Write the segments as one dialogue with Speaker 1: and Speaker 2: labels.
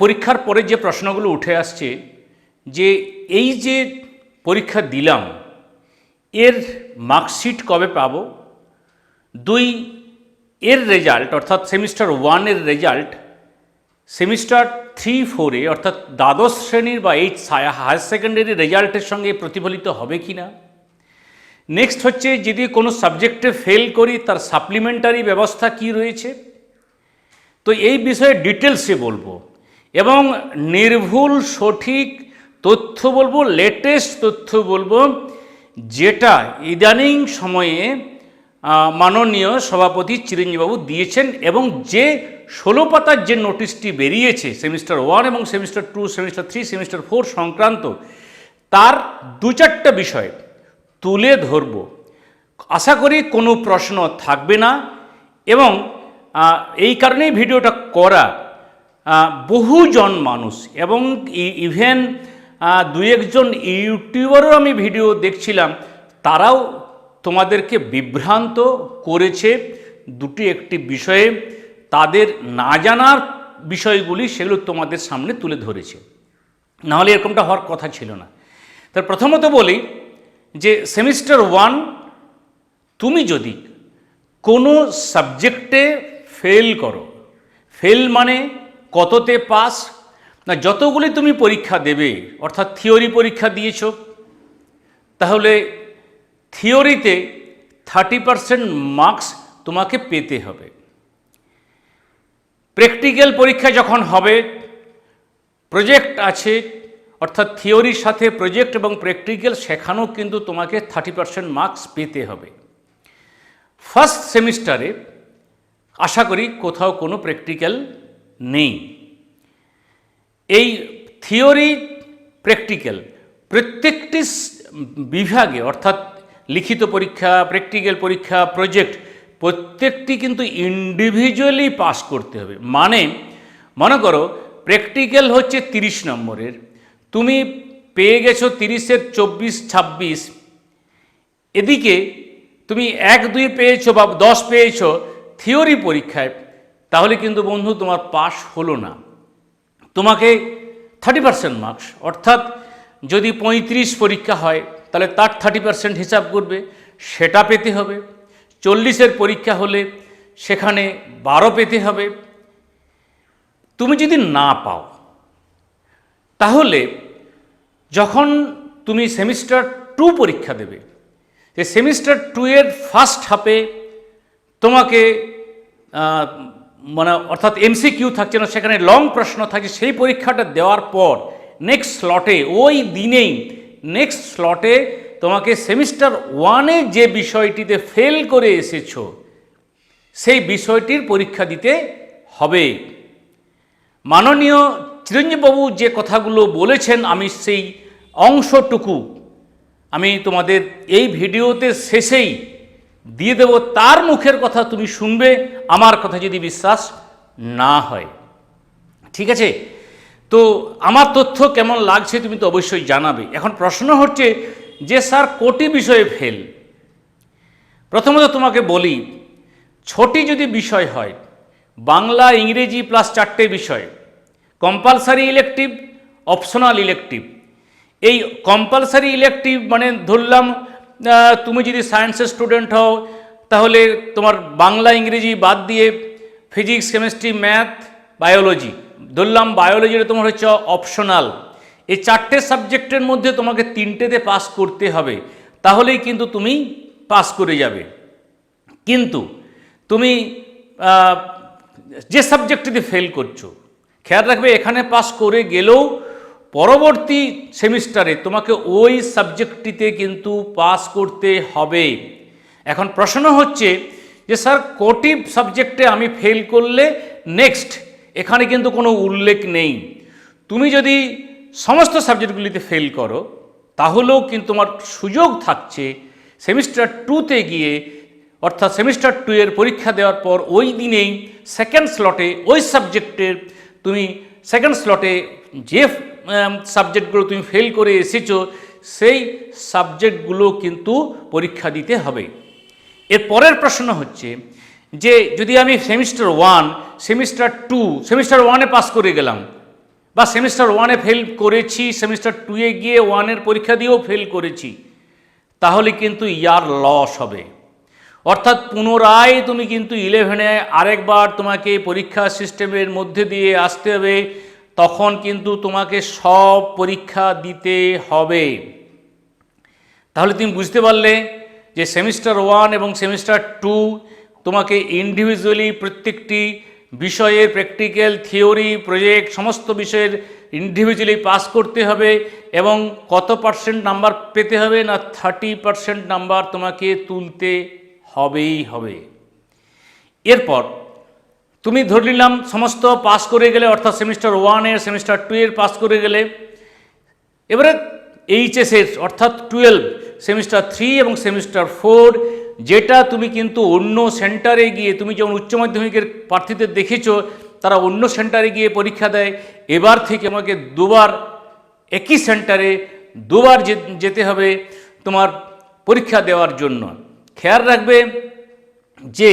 Speaker 1: পরীক্ষার পরে যে প্রশ্নগুলো উঠে আসছে, যে এই যে পরীক্ষা দিলাম, এর মার্কশিট কবে পাব? দুই, এর রেজাল্ট, অর্থাৎ সেমিস্টার ওয়ানের রেজাল্ট সেমিস্টার থ্রি ফোরে, অর্থাৎ দ্বাদশ শ্রেণির বা এইট হায়ার সেকেন্ডারি রেজাল্টের সঙ্গে প্রতিফলিত হবে কি না নেক্সট হচ্ছে, যদি কোনো সাবজেক্টে ফেল করি, তার সাপ্লিমেন্টারি ব্যবস্থা কি রয়েছে? তো এই বিষয়ে ডিটেলসে বলব। এবং নির্ভুল সঠিক তথ্য বলব লেটেস্ট তথ্য বলব, যেটা ইদানিং সময়ে মাননীয় সভাপতি চিরঞ্জীবাবু দিয়েছেন এবং যে ষোলো পাতার যে নোটিশটি বেরিয়েছে, সেমিস্টার ওয়ান এবং semester two, semester three, semester four সংক্রান্ত, তার দু চারটা বিষয় তুলে ধরব। আশা করি কোনো প্রশ্ন থাকবে না এবং এই কারণেই ভিডিওটা করা। বহুজন মানুষ এবং ইভেন দু একজন ইউটিউবারও আমি ভিডিও দেখছিলাম, তারাও তোমাদেরকে বিভ্রান্ত করেছে দুটি একটি বিষয়ে। তাদের না জানার বিষয়গুলি সেগুলো তোমাদের সামনে তুলে ধরেছে। নাহলে এরকমটা হওয়ার কথা ছিল না। তার প্রথমত বলি যে, সেমিস্টার ওয়ান, তুমি যদি কোনো সাবজেক্টে ফেল করো, ফেল মানে কততে পাস? না, যতগুলি তুমি পরীক্ষা দেবে, অর্থাৎ থিওরি পরীক্ষা দিয়েছ, তাহলে থিওরিতে থার্টি পারসেন্ট মার্কস তোমাকে পেতে হবে। প্র্যাকটিক্যাল পরীক্ষা যখন হবে, প্রজেক্ট আছে, অর্থাৎ থিওরির সাথে প্রজেক্ট এবং প্র্যাকটিক্যাল শেখানো কিন্তু তোমাকে থার্টি পারসেন্ট মার্কস পেতে হবে। ফার্স্ট সেমিস্টারে আশা করি কোথাও কোনো প্র্যাকটিক্যাল নেই। এই থিওরি প্র্যাকটিক্যাল প্রত্যেকটি বিভাগে অর্থাৎ লিখিত পরীক্ষা, প্র্যাকটিক্যাল পরীক্ষা, প্রজেক্ট প্রত্যেকটি কিন্তু ইন্ডিভিজুয়ালি পাস করতে হবে। মানে মনে করো, প্র্যাকটিক্যাল হচ্ছে তিরিশ নম্বরের। তুমি পেয়ে গেছো তিরিশের চব্বিশ, ছাব্বিশ। এদিকে তুমি এক, দুই পেয়েছ বা দশ পেয়েছ থিওরি পরীক্ষায়। তাহলে কিন্তু বন্ধু তোমার পাস হলো না। তোমাকে থার্টি পার্সেন্ট মার্কস অর্থাৎ যদি পঁয়ত্রিশ পরীক্ষা হয়, তাহলে তার থার্টি পার্সেন্ট হিসাব করবে, সেটা পেতে হবে। চল্লিশের পরীক্ষা হলে সেখানে বারো পেতে হবে। তুমি যদি না পাও, তাহলে যখন তুমি সেমিস্টার টু পরীক্ষা দেবে সেমিস্টার টু এর ফার্স্ট হাফে তোমাকে মানে অর্থাৎ এমসি কিউ থাকছে না, সেখানে লং প্রশ্ন থাকছে, সেই পরীক্ষাটা দেওয়ার পর নেক্সট স্লটে ওই দিনেই নেক্সট স্লটে তোমাকে সেমিস্টার ওয়ানে যে বিষয়টিতে ফেল করে এসেছ, সেই বিষয়টির পরীক্ষা দিতে হবে। মাননীয় চিরঞ্জীববাবু যে কথাগুলো বলেছেন, আমি সেই অংশটুকু আমি তোমাদের এই ভিডিওতে শেষেই দিয়ে দেব তার মুখের কথা তুমি শুনবে, আমার কথা যদি বিশ্বাস না হয়। ঠিক আছে? তো আমার তথ্য কেমন লাগছে তুমি তো অবশ্যই জানাবে। এখন প্রশ্ন হচ্ছে যে, স্যার, কোটি বিষয়ে ফেল। প্রথমত তোমাকে বলি, ছটি যদি বিষয় হয়, বাংলা, ইংরেজি প্লাস চারটে বিষয় কম্পালসারি ইলেকটিভ অপশনাল ইলেকটিভ এই কম্পালসারি ইলেকটিভ মানে ধরলাম তুমি যদি সায়েন্সের স্টুডেন্ট হও, তাহলে তোমার বাংলা, ইংরেজি বাদ দিয়ে ফিজিক্স কেমিস্ট্রি ম্যাথ বায়োলজি ধরলাম বায়োলজিটা তোমার হচ্ছে অপশনাল এই চারটে সাবজেক্টের মধ্যে তোমাকে তিনটেতে পাস করতে হবে, তাহলেই কিন্তু তুমি পাস করে যাবে। কিন্তু তুমি যে সাবজেক্টটিতে ফেল করছ, খেয়াল রাখবে, এখানে পাস করে গেলেও পরবর্তী সেমিস্টারে তোমাকে ওই সাবজেক্টটিতে কিন্তু পাস করতে হবে। এখন প্রশ্ন হচ্ছে যে, স্যার, কোটি সাবজেক্টে আমি ফেল করলে নেক্সট এখানে কিন্তু কোনো উল্লেখ নেই। তুমি যদি সমস্ত সাবজেক্টগুলিতে ফেল করো, তাহলেও কিন্তু তোমার সুযোগ থাকছে সেমিস্টার টুতে গিয়ে, অর্থাৎ সেমিস্টার টু এর পরীক্ষা দেওয়ার পর ওই দিনেই সেকেন্ড স্লটে ওই সাবজেক্টের তুমি সেকেন্ড স্লটে যে সাবজেক্টগুলো তুমি ফেল করে এসেছ, সেই সাবজেক্টগুলো কিন্তু পরীক্ষা দিতে হবে। এর পরের প্রশ্ন হচ্ছে যে, যদি আমি semester one semester two semester ওয়ানে পাস করে গেলাম, বা সেমিস্টার ওয়ানে ফেল করেছি সেমিস্টার টুয়ে গিয়ে ওয়ানের পরীক্ষা দিয়েও ফেল করেছি, তাহলে কিন্তু ইয়ার লস হবে। অর্থাৎ পুনরায় তুমি কিন্তু ইলেভেনে আরেকবার তোমাকে পরীক্ষা সিস্টেমের মধ্যে দিয়ে আসতে হবে তখন কিন্তু তোমাকে সব পরীক্ষা দিতে হবে। তাহলে তুমি বুঝতে পারলে যে সেমিস্টার ওয়ান এবং সেমিস্টার টু তোমাকে ইন্ডিভিজুয়ালি প্রত্যেকটি বিষয়ের প্র্যাকটিক্যাল থিওরি প্রজেক্ট সমস্ত বিষয়ের ইন্ডিভিজুয়ালি পাস করতে হবে এবং কত পার্সেন্ট নাম্বার পেতে হবে না থার্টি পার্সেন্ট নাম্বার তোমাকে তুলতে হবেই হবে। এরপর তুমি ধরে নিলাম সমস্ত পাস করে গেলে, অর্থাৎ সেমিস্টার ওয়ানের সেমিস্টার টু এর পাস করে গেলে, এবারে এইচএসের অর্থাৎ টুয়েলভ সেমিস্টার থ্রি এবং সেমিস্টার ফোর যেটা তুমি কিন্তু অন্য সেন্টারে গিয়ে, তুমি যেমন উচ্চ মাধ্যমিকের প্রার্থীদের দেখেছ, তারা অন্য সেন্টারে গিয়ে পরীক্ষা দেয়। এবার থেকে আমাকে দুবার একই সেন্টারে দুবার যেতে হবে তোমার পরীক্ষা দেওয়ার জন্য। খেয়াল রাখবে যে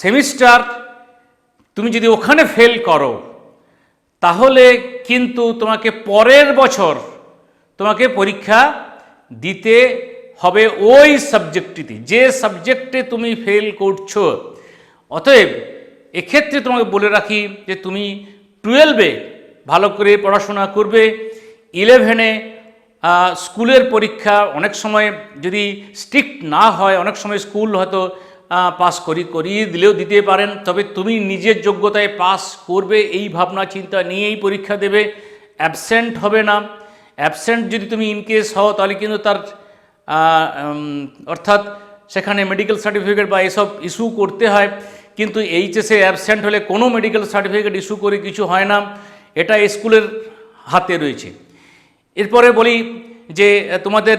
Speaker 1: সেমিস্টার, তুমি যদি ওখানে ফেল করো, তাহলে কিন্তু তোমাকে পরের বছর তোমাকে পরীক্ষা দিতে হবে ওই সাবজেক্টটিতে যে সাবজেক্টে তুমি ফেল করছ, অতএব এক্ষেত্রে তোমাকে বলে রাখি যে তুমি টুয়েলভে ভালো করে পড়াশোনা করবে ইলেভেনে স্কুলের পরীক্ষা অনেক সময় যদি স্ট্রিক্ট না হয়, অনেক সময় স্কুল হয়তো পাস করি, করিয়ে দিলেও দিতে পারেন। তবে তুমি নিজের যোগ্যতায় পাস করবে, এই ভাবনা চিন্তা নিয়েই পরীক্ষা দেবে। অ্যাবসেন্ট হবে না। অ্যাবসেন্ট যদি তুমি ইনকেস হও, তাহলে কিন্তু তার অর্থাৎ সেখানে মেডিকেল সার্টিফিকেট বা এসব ইস্যু করতে হয়। কিন্তু এইচএসে অ্যাবসেন্ট হলে কোনো মেডিকেল সার্টিফিকেট ইস্যু করে কিছু হয় না। এটা স্কুলের হাতে রয়েছে। এরপরে বলি যে, তোমাদের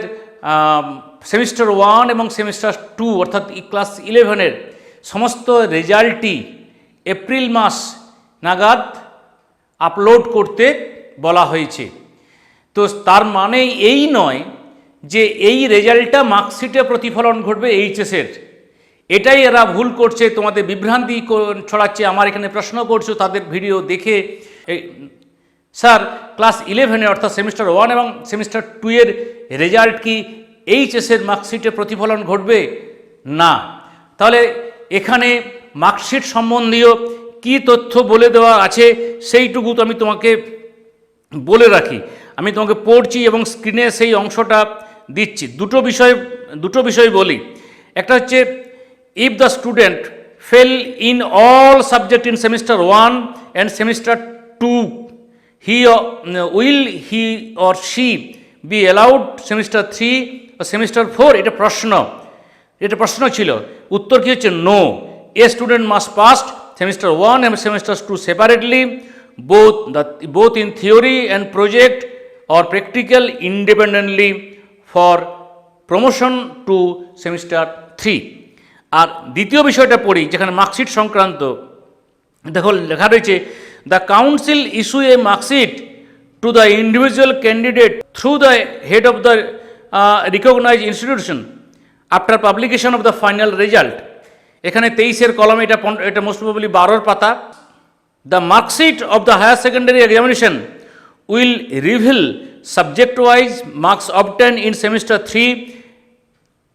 Speaker 1: সেমিস্টার ওয়ান এবং সেমিস্টার টু, অর্থাৎ ক্লাস ইলেভেনের সমস্ত রেজাল্টই এপ্রিল মাস নাগাদ আপলোড করতে বলা হয়েছে। তো তার মানে এই নয় যে এই রেজাল্টটা মার্কশিটে প্রতিফলন ঘটবে এইচএসের। এটাই এরা ভুল করছে, তোমাদের বিভ্রান্তি ছড়াচ্ছে, আমার এখানে প্রশ্ন করছ, তাদের ভিডিও দেখে। স্যার, ক্লাস ইলেভেনে, অর্থাৎ সেমিস্টার ওয়ান এবং সেমিস্টার টু এর রেজাল্ট কি এইচএসের মার্কশিটে প্রতিফলন ঘটবে? না। তাহলে এখানে মার্কশিট সম্বন্ধীয় কি তথ্য বলে দেওয়া আছে সেইটুকু তো আমি তোমাকে বলে রাখি। আমি তোমাকে পড়ছি এবং স্ক্রিনে সেই অংশটা দিচ্ছি। দুটো বিষয় দুটো বিষয় বলি। একটা হচ্ছে if the student fail in all subject in semester one and semester two he will he or she be allowed semester three semester four এটা প্রশ্ন। এটা প্রশ্ন ছিল, উত্তর কি হচ্ছে? No a student must passed semester one এবং semester two separately both the both in theory and project or practical independently for promotion to semester three আর দ্বিতীয় বিষয়টা পড়ি, যেখানে মার্কশিট সংক্রান্ত। দেখো, লেখা রয়েছে the council issue a marksheet to the individual candidate through the head of the recognize institution after publication of the final result এখানে তেইশের কলমে এটা এটা মোস্ট প্রবলি বারোর পাতা। The marksheet of the higher secondary examination will reveal subject wise marks obtain in semester three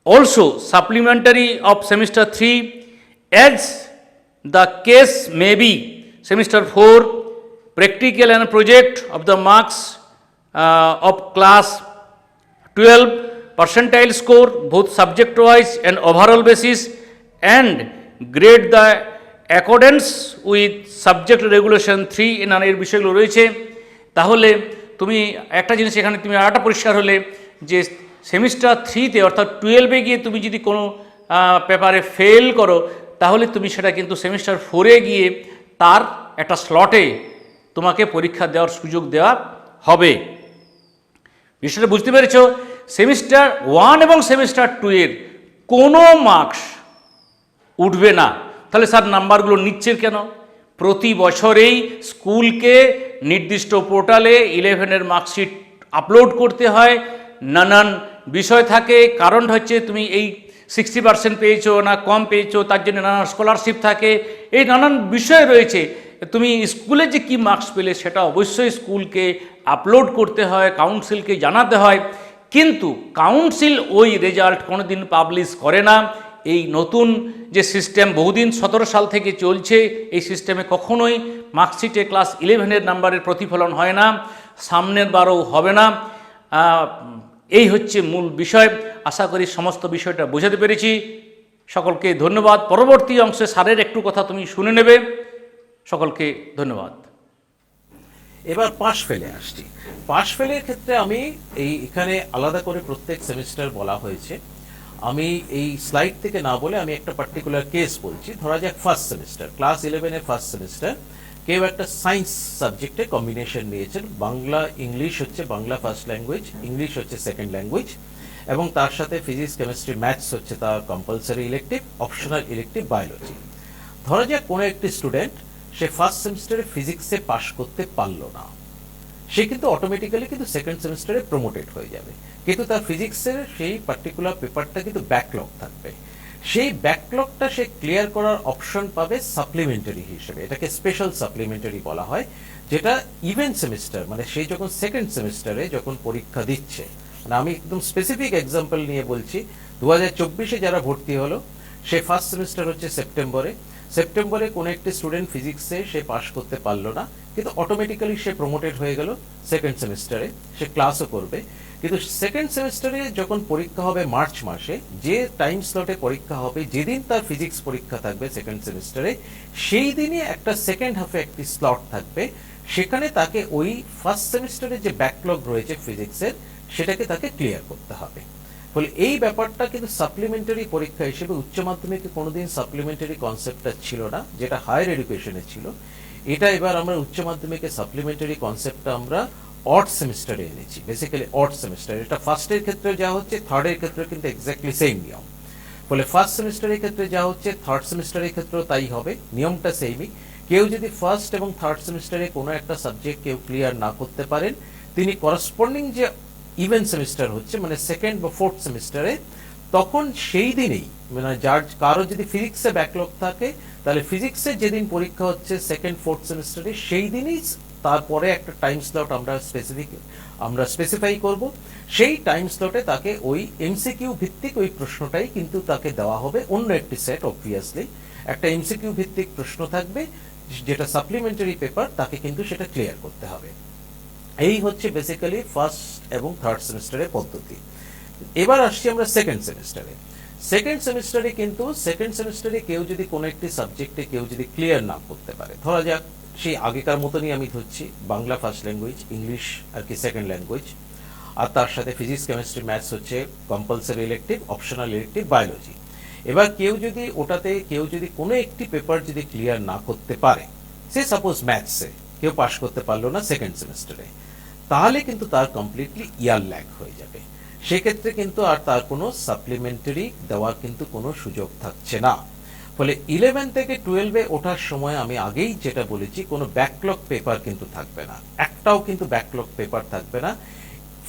Speaker 1: also supplementary of semester 3 as the case may be, semester 4 practical and project of the marks of class 12 percentile score, both subject wise and overall basis, and grade the with subject regulation 3 in এর বিষয়গুলো রয়েছে। তাহলে তুমি একটা জিনিস এখানে তুমি আরেকটা পরিষ্কার হলে যে সেমিস্টার থ্রিতে অর্থাৎ টুয়েলভে গিয়ে তুমি যদি কোনো পেপারে ফেল করো, তাহলে তুমি সেটা কিন্তু সেমিস্টার ফোরে গিয়ে তার একটা স্লটে তোমাকে পরীক্ষা দেওয়ার সুযোগ দেওয়া হবে। বিষয়টা বুঝতে পেরেছ? সেমিস্টার ওয়ান এবং সেমিস্টার টু এর কোনো মার্কস উঠবে না। তাহলে স্যার নাম্বারগুলো নিচ্ছে কেন? প্রতি বছরেই স্কুলকে নির্দিষ্ট পোর্টালে ইলেভেনের মার্কশিট আপলোড করতে হয়। নানান বিষয় থাকে। কারণ হচ্ছে তুমি এই সিক্সটি পার্সেন্ট পেয়েছ না কম পেয়েছ, তার জন্য নানান স্কলারশিপ থাকে। এই নানান বিষয় রয়েছে। তুমি স্কুলে যে কি মার্কস পেলে সেটা অবশ্যই স্কুলকে আপলোড করতে হয় কাউন্সিলকে জানাতে হয়। কিন্তু কাউন্সিল ওই রেজাল্ট কোনোদিন পাবলিশ করে না। এই নতুন যে সিস্টেম বহুদিন সতেরো সাল থেকে চলছে, এই সিস্টেমে কখনোই মার্কশিটে ক্লাস ইলেভেনের নাম্বারের প্রতিফলন হয় না, সামনের বারও হবে না। এই হচ্ছে মূল বিষয়। আশা করি সমস্ত বিষয়টা বোঝাতে পেরেছি। সকলকে ধন্যবাদ। পরবর্তী অংশে স্যারের একটু কথা তুমি শুনে নেবে। সকলকে ধন্যবাদ।
Speaker 2: এবার পাশ ফেলে আসছি। পাশ ফেলের ক্ষেত্রে আমি এই এখানে আলাদা করে প্রত্যেক সেমিস্টার বলা হয়েছে। আমি এই স্লাইড থেকে না বলে আমি একটা পার্টিকুলার কেস বলছি। ধরা যাক ফার্স্ট সেমিস্টার, ক্লাস ইলেভেনের ফার্স্ট সেমিস্টার। কেউ একটা সায়েন্স সাবজেক্টে কম্বিনেশন নিয়েছেন। বাংলা, ইংলিশ হচ্ছে বাংলা ফার্স্ট ল্যাঙ্গুয়েজ ইংলিশ হচ্ছে সেকেন্ড ল্যাঙ্গুয়েজ এবং তার সাথে ফিজিক্স কেমিস্ট্রি ম্যাথস হচ্ছে তার compulsory elective optional elective biology ধরা যাক কোনো একটি স্টুডেন্ট সে ফার্স্ট সেমিস্টারে ফিজিক্সে পাশ করতে পারল না। সে কিন্তু অটোমেটিক্যালি কিন্তু সেকেন্ড সেমিস্টারে প্রমোটেড হয়ে যাবে। কিন্তু তার ফিজিক্সের সেই পার্টিকুলার পেপারটা কিন্তু ব্যাকলগ থাকবে। সেই ব্যাকলগটা সে ক্লিয়ার করার অপশন পাবে সাপ্লিমেন্টারি হিসেবে। এটাকে স্পেশাল সাপ্লিমেন্টারি বলা হয়, যেটা ইভেন সেমিস্টার মানে সেই যখন সেকেন্ড সেমিস্টারে যখন পরীক্ষা দিচ্ছে। মানে আমি একদম স্পেসিফিক এক্সাম্পল নিয়ে বলছি দু হাজার যারা ভর্তি হলো, সে ফার্স্ট সেমিস্টার হচ্ছে সেপ্টেম্বরে সেপ্টেম্বরে কোনো একটি স্টুডেন্ট ফিজিক্সে সে পাশ করতে পারল না, কিন্তু অটোমেটিক্যালি সে প্রমোটেড হয়ে গেল সেকেন্ড সেমিস্টারে সে ক্লাসও করবে। কিন্তু সেকেন্ড সেমিস্টারে যখন পরীক্ষা হবে মার্চ মাসে, যে টাইম স্লটে পরীক্ষা হবে, যেদিন তার ফিজিক্স পরীক্ষা থাকবে সেকেন্ড সেমিস্টারে সেই দিনই একটা সেকেন্ড হাফে একটি স্লট থাকবে। সেখানে তাকে ওই ফার্স্ট সেমিস্টারে যে ব্যাকলগ রয়েছে ফিজিক্সের সেটাকে তাকে ক্লিয়ার করতে হবে। ফলে এই ব্যাপারটা কিন্তু সাপ্লিমেন্টারি পরীক্ষা হিসেবে উচ্চ মাধ্যমিকে কোনোদিন সাপ্লিমেন্টারি কনসেপ্টটা ছিল না, যেটা হায়ার এডুকেশনে ছিল। এটা এবার আমরা উচ্চ মাধ্যমিকে সাপ্লিমেন্টারি কনসেপ্টটা আমরা অড সেমিস্টারে এনেছি বেসিক্যালি অড সেমিস্টার এটা ফার্স্টের ক্ষেত্রে যা হচ্ছে থার্ডের ক্ষেত্রে কিন্তু এক্স্যাক্টলি সেম নিয়ম। ফলে ফার্স্ট সেমিস্টারের ক্ষেত্রে যা হচ্ছে থার্ড সেমিস্টারের ক্ষেত্রেও তাই হবে, নিয়মটা সেমই কেউ যদি ফার্স্ট এবং থার্ড সেমিস্টারে কোনো একটা সাবজেক্ট কেউ ক্লিয়ার না করতে পারেন, তিনি করসপন্ডিং যে ইভেন সেমিস্টার হচ্ছে মানে সেকেন্ড বা ফোর্থ সেমিস্টারে তখন সেই দিনেই মানে যার, কারও যদি ফিজিক্সে ব্যাকলগ থাকে, তাহলে ফিজিক্সে যেদিন পরীক্ষা হচ্ছে সেকেন্ড ফোর্থ সেমিস্টারে সেই দিনই তারপরে একটা টাইম স্লট আমরা স্পেসিফিক আমরা স্পেসিফাই করব। সেই টাইম স্লটে তাকে ওই এমসিকিউ ভিত্তিক ওই প্রশ্নটাই কিন্তু তাকে দেওয়া হবে, অন্য একটি সেট অবভিয়াসলি একটা এমসিকিউ ভিত্তিক প্রশ্ন থাকবে, যেটা সাপ্লিমেন্টারি পেপার তাকে কিন্তু সেটা ক্লিয়ার করতে হবে। এই হচ্ছে বেসিক্যালি ফার্স্ট এবং থার্ড সেমিস্টারের পদ্ধতি। এবার আসছি আমরা সেকেন্ড সেমিস্টারে সেকেন্ড সেমিস্টারে কিন্তু সেকেন্ড সেমিস্টারে কেউ যদি কোনো একটি সাবজেক্টে কেউ যদি ক্লিয়ার না করতে পারে, ধরা যাক সেই আগেকার মতনই আমি ধরছি, বাংলা ফার্স্ট ল্যাঙ্গুয়েজ ইংলিশ আর কি সেকেন্ড ল্যাঙ্গুয়েজ আর তার সাথে ফিজিক্স কেমিস্ট্রি ম্যাথস হচ্ছে compulsory elective optional elective biology এবার কেউ যদি ওটাতে, কেউ যদি কোনো একটি পেপার যদি ক্লিয়ার না করতে পারে, সে সাপোজ ম্যাথসে কেউ পাশ করতে পারল না সেকেন্ড সেমিস্টারে তাহলে কিন্তু তার কমপ্লিটলি ইয়ার ল্যাগ হয়ে যাবে। সেক্ষেত্রে কিন্তু আর তার কোনো সাপ্লিমেন্টারি দেওয়ার কিন্তু কোনো সুযোগ থাকছে না। ফলে ইলেভেন থেকে টুয়েলভে ওঠার সময় আমি আগেই যেটা বলেছি, কোনো ব্যাকলগ পেপার কিন্তু থাকবে না। একটাও কিন্তু ব্যাকলগ পেপার থাকবে না।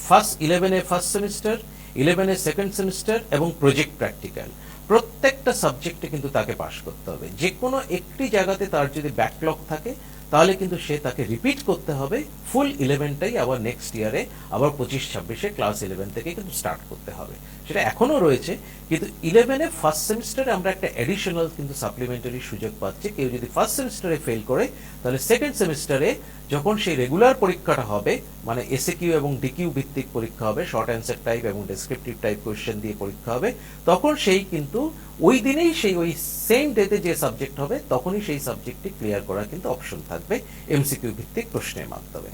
Speaker 2: ফার্স্ট ইলেভেনে ফার্স্ট সেমিস্টার ইলেভেনে সেকেন্ড সেমিস্টার এবং প্রজেক্ট প্র্যাকটিক্যাল প্রত্যেকটা সাবজেক্টে কিন্তু তাকে পাশ করতে হবে। যে কোনো একটি জায়গাতে তার যদি ব্যাকলগ থাকে তাহলে কিন্তু সে তাকে রিপিট করতে হবে ফুল ইলেভেনটাই আবার নেক্সট ইয়ারে আবার পঁচিশ ছাব্বিশে ক্লাস ইলেভেন থেকে কিন্তু স্টার্ট করতে হবে। সেটা এখনও রয়েছে, কিন্তু ইলেভেনে ফার্স্ট সেমিস্টারে আমরা একটা অ্যাডিশনাল কিন্তু সাপ্লিমেন্টারি সুযোগ পাচ্ছি। কেউ যদি ফার্স্ট সেমিস্টারে ফেল করে, তাহলে সেকেন্ড সেমিস্টারে যখন সেই রেগুলার পরীক্ষাটা হবে মানে এসএ কিউ এবং ডিকিউ ভিত্তিক পরীক্ষা হবে শর্ট অ্যান্সার টাইপ এবং ডেসক্রিপটিভ টাইপ কোয়েশ্চেন দিয়ে পরীক্ষা হবে, তখন সেই কিন্তু ওই দিনেই সেই ওই সেম ডেতে যে সাবজেক্ট হবে, তখনই সেই সাবজেক্টটি ক্লিয়ার করার কিন্তু অপশন থাকবে এমসিকিউ ভিত্তিক প্রশ্নের মাধ্যমে।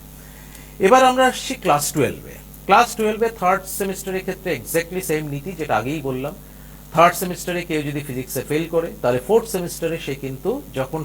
Speaker 2: এবার আমরা আসছি ক্লাস টুয়েলভে ক্লাস টুয়েলভে থার্ড সেমিস্টারের ক্ষেত্রে এক্স্যাক্টলি সেম নীতি যেটা আগেই বললাম। থার্ড সেমিস্টারে কেউ যদি ফিজিক্সে ফেল করে, তাহলে ফোর্থ সেমিস্টারে সে কিন্তু যখন